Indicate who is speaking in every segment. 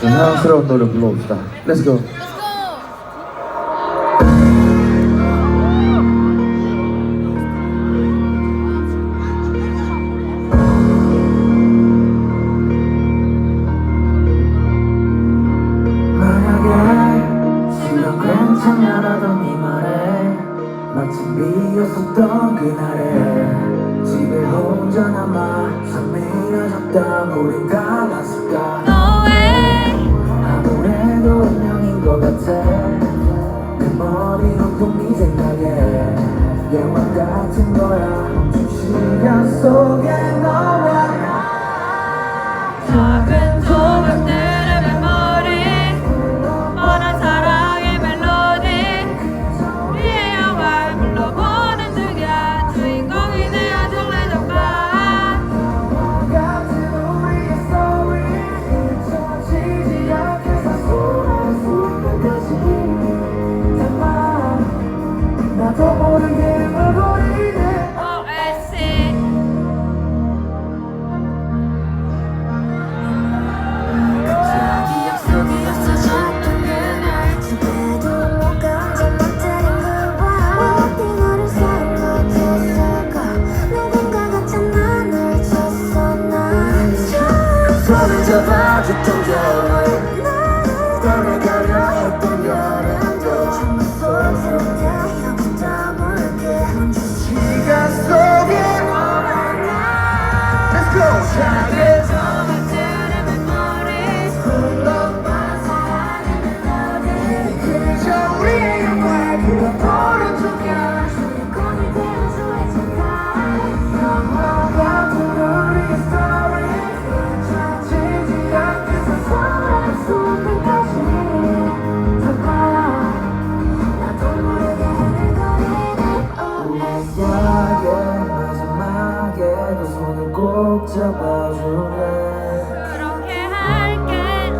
Speaker 1: 좀 사랑스러운 노래 불러봅시다. Let's go.
Speaker 2: 그날에 집에 혼자 남아 산미해졌다 우린 갈랐을까 같아. 내 머리 온통 네 생각에 예화 같은 거야. 멈춘 시간 속에 너 Friday. 두 손을 꼭 잡아줄래?
Speaker 3: 그렇게 할게.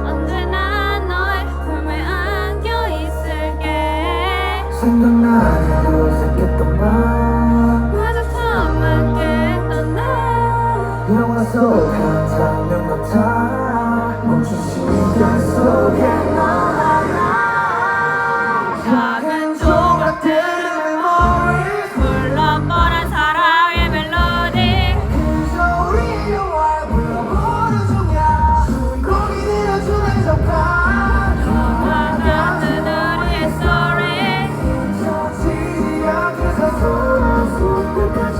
Speaker 3: 언제나 너의 품에 안겨 있을게.
Speaker 2: 생각나는 어색했던 말.
Speaker 3: 마저 처음 했던 날
Speaker 2: 영화 속 한 Thank you.